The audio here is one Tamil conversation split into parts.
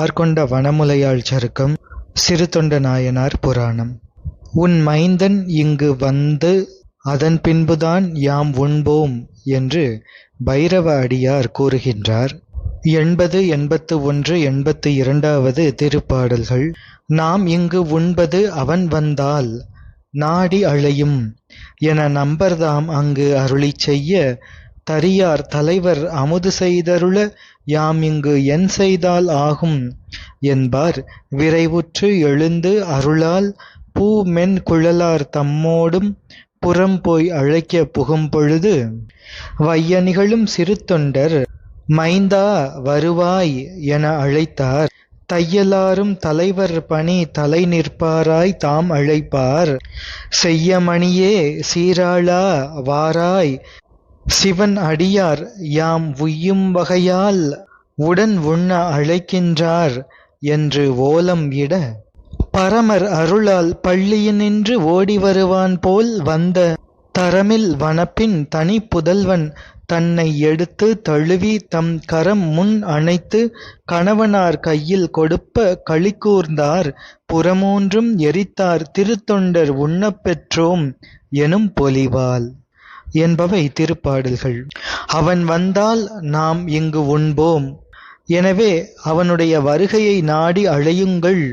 ஆர்கொண்ட வனமுலையாள் சருக்கம் சிறுதொண்ட நாயனார் புராணம். உன் மைந்தன் இங்கு வந்து அதன் பின்புதான் யாம் உண்போம் என்று பைரவ அடியார் கூறுகின்றார். எண்பது எண்பத்து ஒன்று எண்பத்து இரண்டாவது திருப்பாடல்கள் நாம் இங்கு உண்பது அவன் வந்தால் நாடி அழையும் என நம்பர்தாம் அங்கு அருளிச் செய்ய தரியார் தலைவர் அமுது செய்தருள யாம் இங்கு என் செய்தால் ஆகும் என்பார். விரைவுற்று எழுந்து அருளால் பூ மென் குழலார் தம்மோடும் புறம் போய் அழைக்க புகும்பொழுது வையணிகளும் சிறு தொண்டர் மைந்தா வருவாய் என அழைத்தார். தையலாரும் தலைவர் பணி தலை நிற்பாராய் தாம் அழைப்பார். செய்யமணியே சீராளா வாராய் சிவன் அடியார் யாம் உய்யும் வகையால் உடன் உண்ண அழைக்கின்றார் என்று ஓலம் இட பரமர் அருளால் பள்ளியினின்று ஓடி வருவான் போல் வந்த தரமில் வனப்பின் தனி புதல்வன் தன்னை எடுத்து தழுவி தம் கரம் முன் அணைத்து கணவனார் கையில் கொடுப்ப களிக்கூர்ந்தார் புறமூன்றும் எரித்தார் திருத்தொண்டர் உண்ணப்பெற்றோம் எனும் பொலிவாள் என்பவை திருப்பாடல்கள். அவன் வந்தால் நாம் இங்கு உண்போம். எனவே அவனுடைய வருகையை நாடி அழையுங்கள்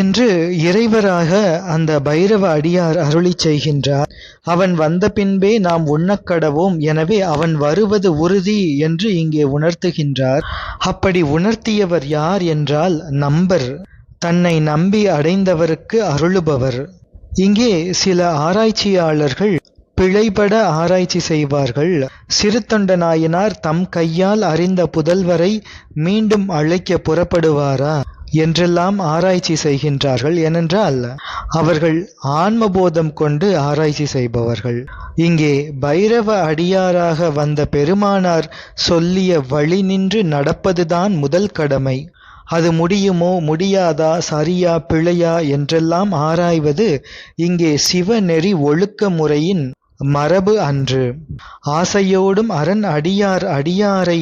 என்று இறைவராக அந்த பைரவ அடியார் அருளி செய்கின்றார். அவன் வந்த பின்பே நாம் உண்ணக்கடவோம் எனவே அவன் வருவது உறுதி என்று இங்கே உணர்த்துகின்றார். அப்படி உணர்த்தியவர் யார் என்றால் நம்பர். தன்னை நம்பி அடைந்தவருக்கு அருளுபவர். இங்கே சில ஆராய்ச்சியாளர்கள் பிழைபட ஆராய்ச்சி செய்வார்கள். சிறுத்தொண்ட நாயனார் தம் கையால் அறிந்த புதல்வரை மீண்டும் அழைக்க புறப்படுவாரா என்றெல்லாம் ஆராய்ச்சி செய்கின்றார்கள். ஏனென்றால் அவர்கள் ஆன்மபோதம் கொண்டு ஆராய்ச்சி செய்பவர்கள். இங்கே பைரவ அடியாராக வந்த பெருமானார் சொல்லிய வழி நின்று நடப்பதுதான் முதல் கடமை. அது முடியுமோ முடியாதா சரியா பிழையா என்றெல்லாம் ஆராய்வது இங்கே சிவநெறி ஒழுக்க முறையின் மரபு அன்று. ஆசையோடும் அரண் அடியார் அடியாரை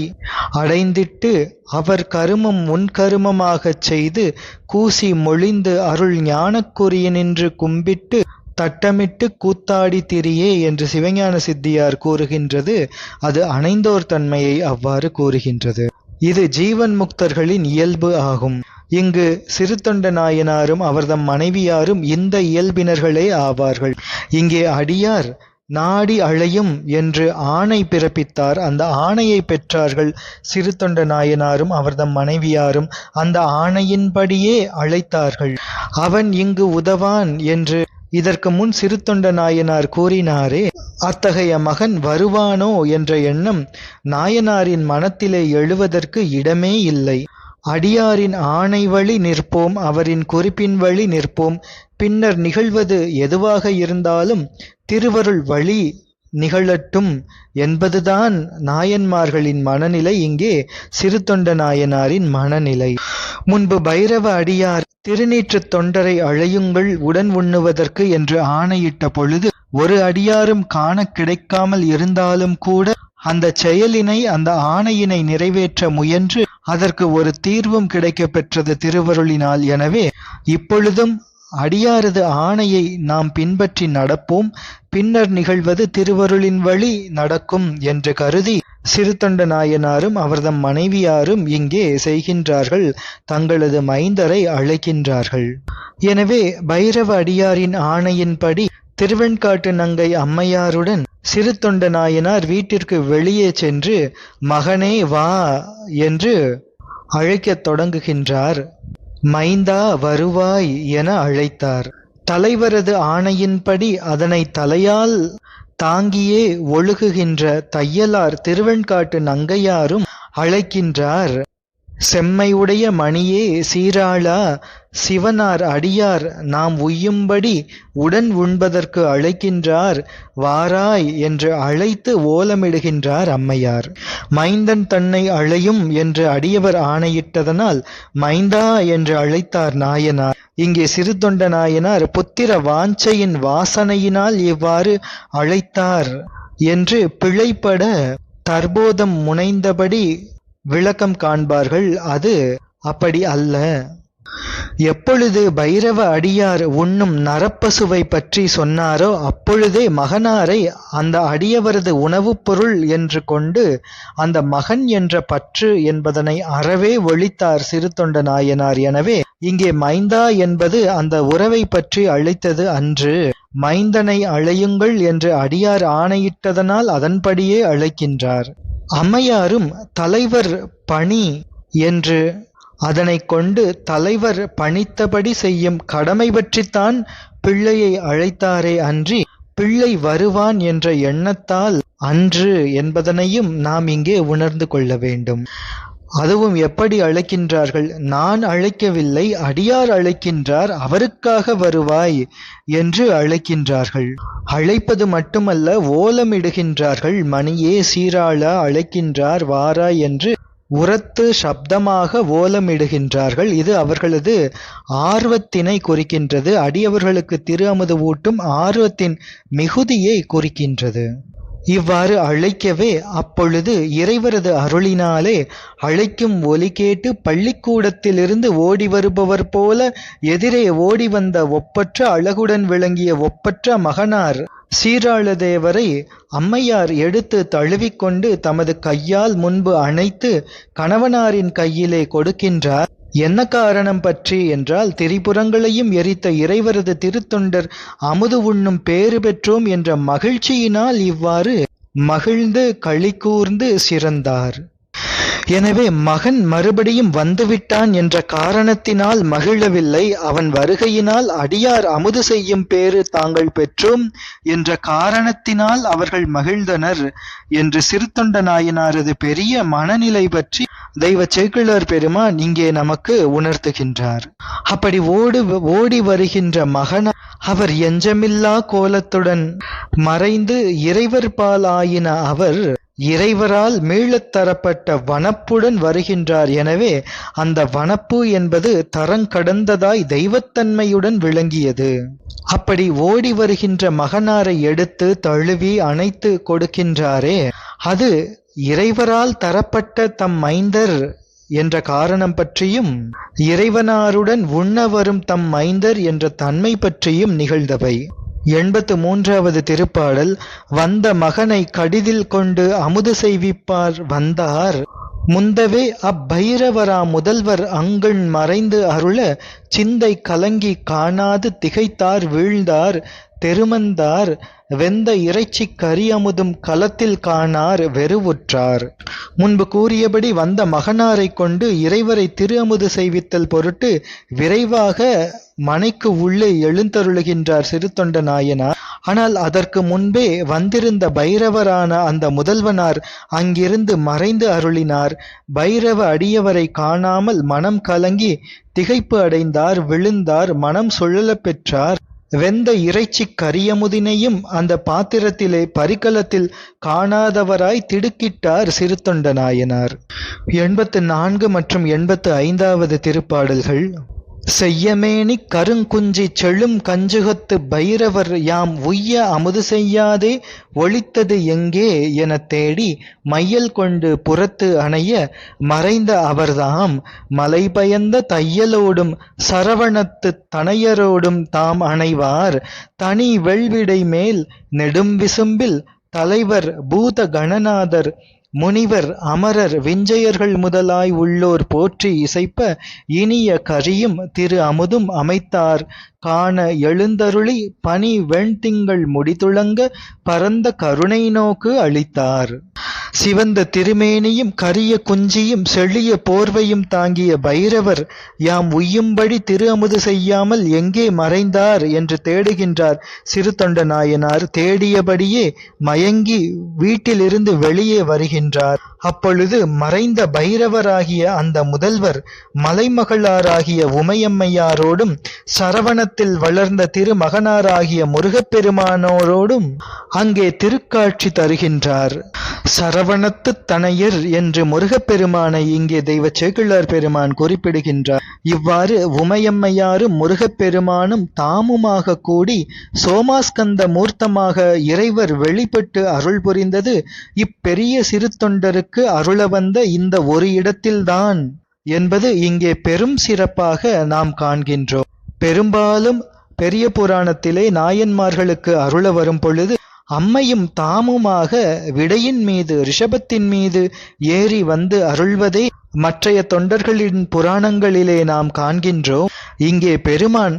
அடைந்திட்டு அவர் கருமம் முன்கருமமாகச் செய்து கூசி மொழிந்து அருள் ஞானக்குரியனின்று கும்பிட்டு தட்டமிட்டு கூத்தாடி திரியே என்று சிவஞான சித்தியார் கூறுகின்றது. அது அணைந்தோர் தன்மையை அவ்வாறு கூறுகின்றது. இது ஜீவன் முக்தர்களின் இயல்பு ஆகும். இங்கு சிறுத்தொண்ட நாயனாரும் அவர்தம் மனைவியாரும் இந்த இயல்பினர்களே ஆவார்கள். இங்கே அடியார் நாடி அழையும் என்று ஆணை பிறப்பித்தார். அந்த ஆணையை பெற்றார்கள் சிறுத்தொண்ட நாயனாரும் அவர்தம் மனைவியாரும் அந்த ஆணையின்படியே அழைத்தார்கள். அவன் இங்கு உதவான் என்று இதற்கு முன் சிறுத்தொண்ட நாயனார் கூறினாரே அத்தகைய மகன் வருவானோ என்ற எண்ணம் நாயனாரின் மனத்திலே எழுவதற்கு இடமே இல்லை. அடியாரின் ஆணை வழி நிற்போம் அவரின் குறிப்பின் வழி நிற்போம். பின்னர் நிகழ்வது எதுவாக இருந்தாலும் திருவருள் வழி நிகழட்டும் என்பதுதான் நாயன்மார்களின் மனநிலை. இங்கே சிறுத்தொண்ட நாயனாரின் மனநிலை. முன்பு பைரவ அடியார் திருநீற்று தொண்டரை அழையுங்கள் உடன் உண்ணுவதற்கு என்று ஆணையிட்ட பொழுது ஒரு அடியாரும் காண கிடைக்காமல் இருந்தாலும் கூட அந்த செயலினை அந்த ஆணையினை நிறைவேற்ற முயன்று அதற்கு ஒரு தீர்வும் கிடைக்கப்பெற்றது திருவருளினால். எனவே இப்பொழுதும் அடியாரது ஆணையை நாம் பின்பற்றி நடப்போம். பின்னர் நிகழ்வது திருவருளின் வழி நடக்கும் என்று கருதி சிறுத்தொண்ட நாயனாரும் அவர்தம் மனைவியாரும் இங்கே செய்கின்றார்கள். தங்களது மைந்தரை அழைக்கின்றார்கள். எனவே பைரவ அடியாரின் ஆணையின்படி திருவெண்காட்டு நங்கை அம்மையாருடன் சிறுத்தொண்ட நாயனார் வீட்டிற்கு வெளியே சென்று மகனே வா என்று அழைக்கத் தொடங்குகின்றார். மைந்தா வருவாய் என அழைத்தார். தலைவரது ஆணையின்படி அதனை தலையால் தாங்கியே ஒழுகுகின்ற தையலார் திருவெண்காட்டு நங்கையாரும் அழைக்கின்றார். செம்மையுடைய மணியே சீராளா சிவனார் அடியார் நாம் உய்யும்படி உடன் உண்பதற்கு அழைக்கின்றார் வாராய் என்று அழைத்து ஓலமிடுகின்றார் அம்மையார். மைந்தன் தன்னை அழையும் என்று அடியவர் ஆணையிட்டதனால் மைந்தா என்று அழைத்தார் நாயனார். இங்கே சிறுதொண்ட நாயனார் புத்திர வாஞ்சையின் வாசனையினால் இவ்வாறு அழைத்தார் என்று பிழைப்பட தற்போதம் முனைந்தபடி விளக்கம் காண்பார்கள் அது அப்படி அல்ல. எப்பொழுது பைரவ அடியார் உண்ணும் நரப்பசுவை பற்றி சொன்னாரோ அப்பொழுதே மகனாரை அந்த அடியவரது உணவுப் பொருள் என்று கொண்டு அந்த மகன் என்ற பற்று என்பதனை அறவே ஒழித்தார் சிறுத்தொண்ட நாயனார். எனவே இங்கே மைந்தா என்பது அந்த உறவை பற்றி அழைத்தது அன்று. மைந்தனை அழையுங்கள் என்று அடியார் ஆணையிட்டதனால் அதன்படியே அழைக்கின்றார். அம்மையாரும் தலைவர் பணி என்று அதனைக் கொண்டு தலைவர் பணித்தபடி செய்யும் கடமை பற்றித்தான் பிள்ளையை அழைத்தாரே அன்றி பிள்ளை வருவான் என்ற எண்ணத்தால் அன்று என்பதனையும் நாம் இங்கே உணர்ந்து கொள்ள வேண்டும். அதுவும் எப்படி அழைக்கின்றார்கள்? நான் அழைக்கவில்லை அடியார் அழைக்கின்றார் அவருக்காக வருவாய் என்று அழைக்கின்றார்கள். அழைப்பது மட்டுமல்ல ஓலமிடுகின்றார்கள் மணியே சீராள அழைக்கின்றார் வாரா என்று உரத்து சப்தமாக ஓலமிடுகின்றார்கள். இது அவர்களது ஆர்வத்தினை குறிக்கின்றது. அடியவர்களுக்கு திரு அமுது ஊட்டும் ஆர்வத்தின் மிகுதியை குறிக்கின்றது. இவ்வாறு அழைக்கவே அப்பொழுது இறைவரது அருளினாலே அழைக்கும் ஒலி கேட்டு பள்ளிக்கூடத்திலிருந்து ஓடி வருபவர் போல எதிரே ஓடி வந்த ஒப்பற்ற அழகுடன் விளங்கிய ஒப்பற்ற மகனார் சீராளதேவரை அம்மையார் எடுத்து தழுவிக்கொண்டு தமது கையால் முன்பு அணைத்து கணவனாரின் கையிலே கொடுக்கின்றார். என்ன காரணம் பற்றி என்றால் திரிபுரங்களையும் எரித்த இறைவரது திருத்தொண்டர் அமுது உண்ணும் பேறு பெற்றோம் என்ற மகிழ்ச்சியினால் இவ்வாறு மகிழ்ந்து களி கூர்ந்து சிறந்தார். எனவே மகன் மறுபடியும் வந்துவிட்டான் என்ற காரணத்தினால் மகிழவில்லை. அவன் வருகையினால் அடியார் அமுது செய்யும் பேறு தாங்கள் பெற்றோம் என்ற காரணத்தினால் அவர்கள் மகிழ்ந்தனர் என்று சிறுத்தொண்ட நாயனாரது பெரிய மனநிலை பற்றி தெய்வ சேக்கிழார் பெருமான் இங்கே நமக்கு உணர்த்துகின்றார். அப்படி ஓடு ஓடி வருகின்ற மகன் அவர் எஞ்சமில்லா கோலத்துடன் மறைந்து இறைவர் பாலாயின அவர் இறைவரால் மீளத் தரப்பட்ட வனப்புடன் வருகின்றார். எனவே அந்த வனப்பு என்பது தரங்கடந்ததாய் தெய்வத்தன்மையுடன் விளங்கியது. அப்படி ஓடி வருகின்ற மகனாரை எடுத்து தழுவி அணைத்து கொடுக்கின்றாரே அது இறைவரால் தரப்பட்ட தம் மைந்தர் என்ற காரணம் பற்றியும் இறைவனாருடன் உண்ண வரும் தம் மைந்தர் என்ற தன்மை பற்றியும் நிகழ்ந்தவை. எண்பத்து மூன்றாவது திருப்பாடல் வந்த மகனை கடிதில் கொண்டு அமுது செய்விப்பார் வந்தார். முந்தவே அப்பைரவரா முதல்வர் அங்கண் மறைந்து அருள சிந்தை கலங்கி காணாது திகைத்தார் வீழ்ந்தார் தெருமந்தார். வெந்த இறைச்சி கரியமுதும் களத்தில் காணார் வெறுவுற்றார். முன்பு கூறியபடி வந்த மகனாரை கொண்டு இறைவரை திரு அமுது செய்வித்தல் பொருட்டு விரைவாக மனைக்கு உள்ளே எழுந்தருளுகின்றார் சிறுத்தொண்ட நாயனார். ஆனால் அதற்கு முன்பே வந்திருந்த பைரவரான அந்த முதல்வனார் அங்கிருந்து மறைந்து அருளினார். பைரவ அடியவரை காணாமல் மனம் கலங்கி திகைப்பு அடைந்தார் விழுந்தார் மனம் சுழலப் பெற்றார். வெந்த இறைச்சி கரியமுதினையும் அந்த பாத்திரத்திலே பரிக்கலத்தில் காணாதவராய் திடுக்கிட்டார் சிறுத்தொண்ட நாயனார். எண்பத்து நான்கு மற்றும் எண்பத்து ஐந்தாவது திருப்பாடல்கள். செய்யமேனி கருங்குஞ்சி செழும் கஞ்சுகத்து பைரவர் யாம் உய்ய அமுது செய்யாதே ஒழித்தது எங்கே எனத் தேடி மையல் கொண்டு புறத்து அணைய மறைந்த அவர்தாம் மலை பயந்த தையலோடும் சரவணத்து தனையரோடும் தாம் அணைவார். தனி வெள்விடை மேல் நெடும் விசும்பில் தலைவர் பூத கணநாதர் முனிவர் அமரர் விஞ்சையர்கள் முதலாய் உள்ளோர் போற்றி இசைப்ப இனிய கரியும் திரு அமுதும் அமைத்தார். காண எழுந்தருளி பனி வெண்திங்கள் முடிதுளங்க பரந்த கருணை நோக்கு அளித்தார். சிவந்த திருமேனியும் கரிய குஞ்சியும் செழிய போர்வையும் தாங்கிய பைரவர் யாம் உய்யும்படி திரு அமுது செய்யாமல் எங்கே மறைந்தார் என்று தேடுகின்றார். சிறுதொண்ட நாயனார் தேடியபடியே மயங்கி வீட்டிலிருந்து வெளியே வருகின்றார். அப்பொழுது மறைந்த பைரவராகிய அந்த முதல்வர் மலைமகளாராகிய உமையம்மையாரோடும் சரவண சரவணத்தில் வளர்ந்த திருமகனாராகிய முருகப்பெருமானோரோடும் அங்கே திருக்காட்சி தருகின்றார். சரவணத்து தனையர் என்று முருகப்பெருமானை இங்கே தெய்வ சேக்கிழார் பெருமான் குறிப்பிடுகின்றார். இவ்வாறு உமையம்மையாரும் முருகப்பெருமானும் தாமுமாக கூடி சோமாஸ்கந்த மூர்த்தமாக இறைவர் வெளிப்பட்டு அருள் புரிந்தது. இப்பெரிய சிறு தொண்டருக்கு அருள வந்த இந்த ஒரு இடத்தில்தான் என்பது இங்கே பெரும் சிறப்பாக நாம் காண்கின்றோம். பெரும்பாலும் பெரிய புராணத்திலே நாயன்மார்களுக்கு அருள வரும் பொழுது அம்மையும் தாமுமாக விடையின் மீது ரிஷபத்தின் மீது ஏறி வந்து அருள்வதை மற்றைய தொண்டர்களின் புராணங்களிலே நாம் காண்கின்றோம். இங்கே பெருமான்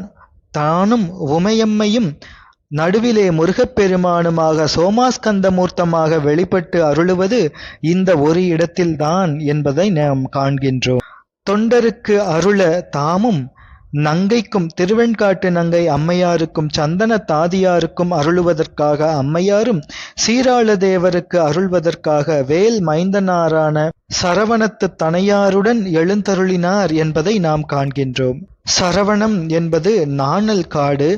தானும் உமையம்மையும் நடுவிலே முருகப்பெருமானுமாக சோமாஸ்கந்தமூர்த்தமாக வெளிப்பட்டு அருளுவது இந்த ஒரு இடத்தில்தான் என்பதை நாம் காண்கின்றோம். தொண்டருக்கு அருள தாமும் நங்கைக்கும் திருவெண்காட்டு நங்கை அம்மையாருக்கும் சந்தன தாதியாருக்கும் அருளுவதற்காக அம்மையாரும் சீராள தேவருக்கு அருள்வதற்காக வேல் மைந்தனாரான சரவணத்து தனையாருடன் எழுந்தருளினார் என்பதை நாம் காண்கின்றோம். சரவணம் என்பது நாணல் காடு.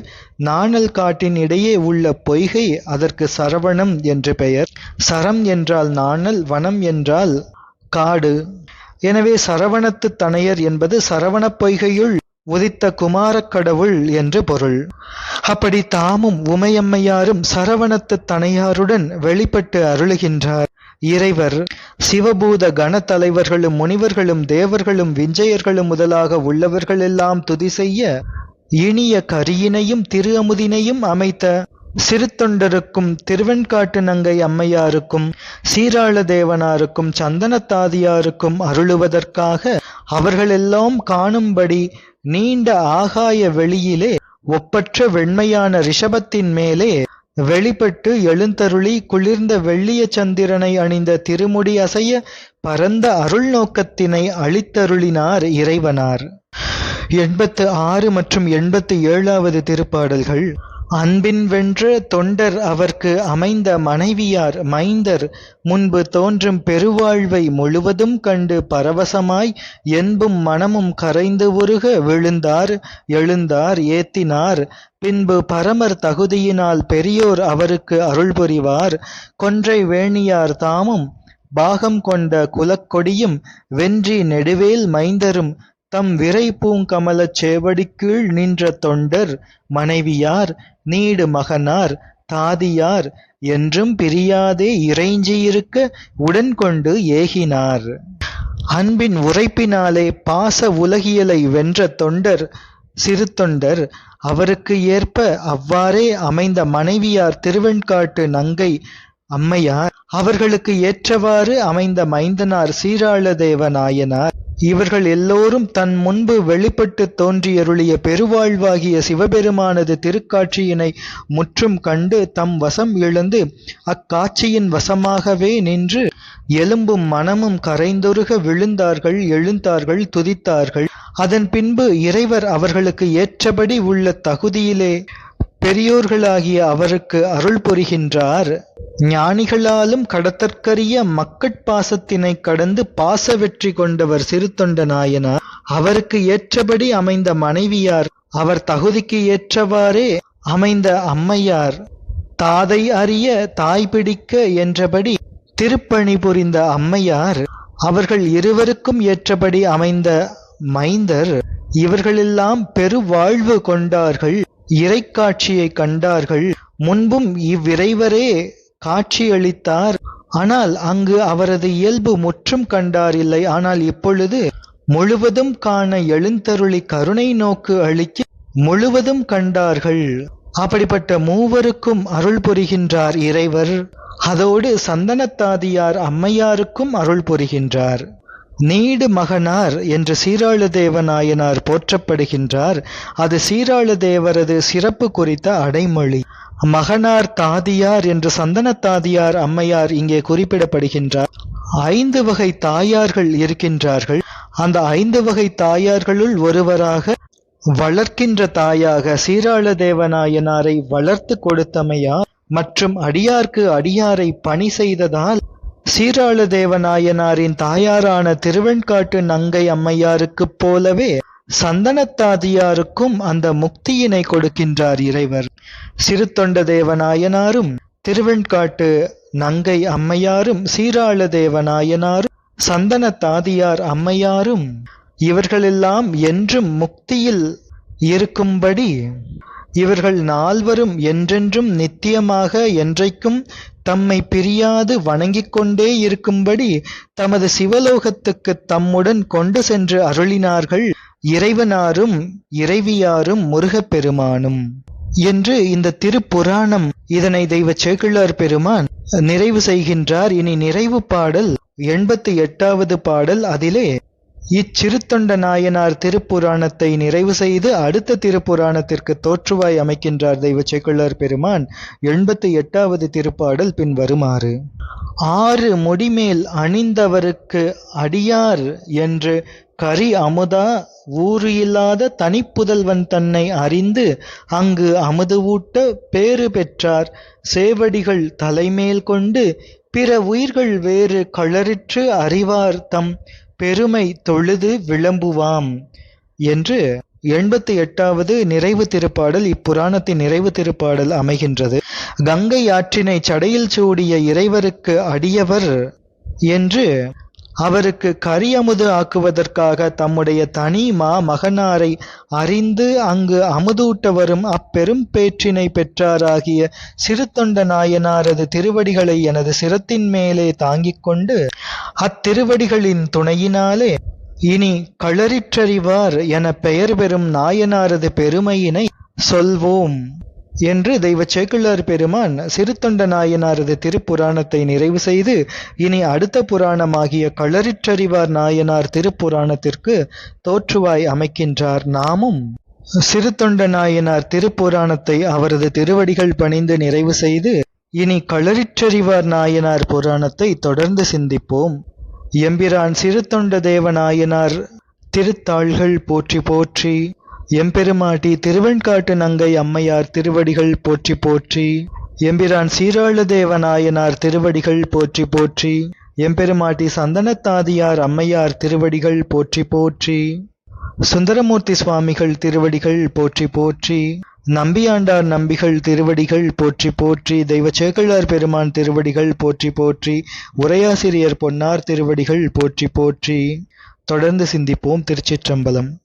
நாணல் காட்டின் இடையே உள்ள பொய்கை அதற்கு சரவணம் என்று பெயர். சரம் என்றால் நாணல் வனம் என்றால் காடு. எனவே சரவணத்து தனையர் என்பது சரவணப் பொய்கையுள் உதித்த குமாரக் கடவுள் என்று பொருள். அப்படி தாமும் உமையம்மையாரும் சரவணத்து தனையாருடன் வெளிப்பட்டு அருளுகின்றார். இறைவர் சிவபூத கண தலைவர்களும் முனிவர்களும் தேவர்களும் விஞ்சையர்களும் முதலாக உள்ளவர்களெல்லாம் துதி செய்ய இனிய கரியினையும் திரு அமுதினையும் அமைத்த சிறுத்தொண்டருக்கும் திருவெண்காட்டு நங்கை அம்மையாருக்கும் சீராள தேவனாருக்கும் சந்தனத்தாதியாருக்கும் அருளுவதற்காக அவர்களெல்லாம் காணும்படி நீண்ட ஆகாய வெளியிலே ஒப்பற்ற வெண்மையான ரிஷபத்தின் மேலே வெளிப்பட்டு எழுந்தருளி குளிர்ந்த வெள்ளிய சந்திரனை அணிந்த திருமுடி அசைய பரந்த அருள் நோக்கத்தினை அளித்தருளினார் இறைவனார். எண்பத்து ஆறு மற்றும் எண்பத்து ஏழாவது திருப்பாடல்கள் அன்பின் வென்ற தொண்டர் அவர்க்கு அமைந்த மனைவியார் மைந்தர் முன்பு தோன்றும் பெருவாழ்வை முழுவதும் கண்டு பரவசமாய் என்பும் மனமும் கரைந்து உருக விழுந்தார் எழுந்தார் ஏத்தினார். பின்பு பரமர் தகுதியினால் பெரியோர் அவருக்கு அருள் புரிவார். கொன்றை வேணியார் தாமும் பாகம் கொண்ட குலக்கொடியும் வென்றி நெடுவேல் மைந்தரும் தம் விரை பூங்கமலச் சேவடிக்கீழ் நின்ற தொண்டர் மனைவியார் நீடு மகனார் தாதியார் என்றும் பிரியாதே இறைஞ்சியிருக்க உடன் கொண்டு ஏகினார். அன்பின் உரைப்பினாலே பாச உலகியலை வென்ற தொண்டர் சிறு தொண்டர் அவருக்கு ஏற்ப அவ்வாறே அமைந்த மனைவியார் திருவெண்காட்டு நங்கை அம்மையார் அவர்களுக்கு ஏற்றவாறு அமைந்த மைந்தனார் சீராளதேவ நாயனார். இவர்கள் எல்லோரும் தன் முன்பு வெளிப்பட்டு தோன்றியருளிய பெருவாழ்வாகிய சிவபெருமானது திருக்காட்சியினை முற்றும் கண்டு தம் வசம் இழந்து அக்காட்சியின் வசமாகவே நின்று எலும்பும் மனமும் கரைந்தொருக விழுந்தார்கள் எழுந்தார்கள் துதித்தார்கள். அதன் பின்பு இறைவர் அவர்களுக்கு ஏற்றபடி உள்ள தகுதியிலே பெரியோர்களாகிய அவருக்கு அருள் புரிகின்றார். ஞானிகளாலும் கடத்தற்கரிய மக்கட்பாசத்தினை கடந்து பாச வெற்றி கொண்டவர் சிறுத்தொண்ட நாயனார் அவருக்கு ஏற்றபடி அமைந்த மனைவியார் அவர் தகுதிக்கு ஏற்றவாறே அமைந்த அம்மையார். தாதை அறிய தாய் பிடிக்க என்றபடி திருப்பணி புரிந்த அம்மையார். அவர்கள் இருவருக்கும் ஏற்றபடி அமைந்த மைந்தர். இவர்களெல்லாம் பெருவாழ்வு கொண்டார்கள். இறைக்காட்சியை கண்டார்கள். முன்பும் இவ்விறைவரே காட்சியளித்தார். ஆனால் அங்கு அவரது இயல்பு முற்றும் கண்டார் இல்லை ஆனால் இப்பொழுது முழுவதும் காண எழுந்தருளி கருணை நோக்கு அளிக்க முழுவதும் கண்டார்கள். அப்படிப்பட்ட மூவருக்கும் அருள் புரிகின்றார் இறைவர். அதோடு சந்தனத்தாதியார் அம்மையாருக்கும் அருள் புரிகின்றார். நீடு மகனார் என்று சீராள தேவநாயனார் போற்றப்படுகின்றார். அது சீராள தேவரது சிறப்பு குறித்த அடைமொழி. மகனார் தாதியார் என்று சந்தனத்தாதியார் அம்மையார் இங்கே குறிப்பிடப்படுகின்றார். ஐந்து வகை தாயார்கள் இருக்கின்றார்கள். அந்த ஐந்து வகை தாயார்களுள் ஒருவராக வளர்க்கின்ற தாயாக சீராள தேவநாயனாரை வளர்த்து கொடுத்தமையா மற்றும் அடியார்க்கு அடியாரை பணி செய்ததால் சீராள தேவநாயனாரின் தாயாரான திருவெண்காட்டு நங்கை அம்மையாருக்குப் போலவே சந்தனத்தாதியாருக்கும் அந்த முக்தியினை கொடுக்கின்றார் இறைவர். சிறுத்தொண்ட தேவநாயனாரும் திருவெண்காட்டு நங்கை அம்மையாரும் சீராள தேவநாயனாரும் சந்தனத்தாதியார் அம்மையாரும் இவர்களெல்லாம் என்றும் முக்தியில் இருக்கும்படி இவர்கள் நால்வரும் என்றென்றும் நித்தியமாக என்றைக்கும் தம்மை பிரியாது வணங்கிக் கொண்டே இருக்கும்படி தமது சிவலோகத்துக்குத் தம்முடன் கொண்டு சென்று அருளினார்கள் இறைவனாரும் இறைவியாரும் முருகப்பெருமானும். என்று இந்த திருப்புராணம் இதனை தெய்வ சேக்கிழார் பெருமான் நிறைவு செய்கின்றார். இனி நிறைவு பாடல் எண்பத்தி எட்டாவது பாடல் அதிலே இச்சிறுத்தொண்ட நாயனார் திருப்புராணத்தை நிறைவு செய்து அடுத்த திருப்புராணத்திற்கு தோற்றுவாய் அமைக்கின்றார் தெய்வ சேக்கிழார் பெருமான். எண்பத்தி எட்டாவது திருப்பாடல் பின் வருமாறு. ஆறு முடிமேல் அணிந்தவருக்கு அடியார் என்று கரி அமுதா ஊறு இல்லாத தனிப்புதல்வன் தன்னை அறிந்து அங்கு அமுது ஊட்ட பேறு பெற்றார். சேவடிகள் தலைமேல் கொண்டு பிற உயிர்கள் வேறு களறிற்று அறிவார் தம் பெருமை தொழுது விளம்புவாம் என்று எண்பத்தி எட்டாவது நிறைவு திருப்பாடல் இப்புராணத்தின் நிறைவு திருப்பாடல் அமைகின்றது. கங்கை ஆற்றினை சடையில் சூடிய இறைவருக்கு அடியவர் என்று அவருக்கு கரியமுது ஆக்குவதற்காக தம்முடைய தனி மா மகனாரை அறிந்து அங்கு அமுதூட்ட வரும் அப்பெரும் பேற்றினை பெற்றாராகிய சிறுத்தொண்ட நாயனாரது திருவடிகளை எனது சிரத்தின் மேலே தாங்கிக் கொண்டு அத்திருவடிகளின் துணையினாலே இனி களறிற்றறிவார் என பெயர் பெறும் நாயனாரது பெருமையினை சொல்வோம். என்று தெய்வ சேக்கிழார் பெருமான் சிறுத்தொண்ட நாயனாரது திருப்புராணத்தை நிறைவு செய்து இனி அடுத்த புராணமாகிய களரிற்றறிவார் நாயனார் திருப்புராணத்திற்கு தோற்றுவாய் அமைக்கின்றார் நாமும். சிறுத்தொண்ட நாயனார் திருப்புராணத்தை அவரது திருவடிகள் பணிந்து நிறைவு செய்து இனி களரிற்றறிவார் நாயனார் புராணத்தை தொடர்ந்து சிந்திப்போம். எம்பிரான் சிறுத்தொண்ட தேவநாயனார் திருத்தாள்கள் போற்றி போற்றி எம்பெருமாட்டி திருவெண்காட்டு நங்கை அம்மையார் திருவடிகள் போற்றி போற்றி எம்பிரான் சீராளதேவ நாயனார் திருவடிகள் போற்றி போற்றி எம்பெருமாட்டி சந்தனத்தாதியார் அம்மையார் திருவடிகள் போற்றி போற்றி சுந்தரமூர்த்தி சுவாமிகள் திருவடிகள் போற்றி போற்றி நம்பியாண்டார் நம்பிகள் திருவடிகள் போற்றி போற்றி தெய்வ சேக்கலார் பெருமான் திருவடிகள் போற்றி போற்றி உரையாசிரியர் பொன்னார் திருவடிகள் போற்றி போற்றி. தொடர்ந்து சிந்திப்போம் திருச்சிற்றம்பலம்.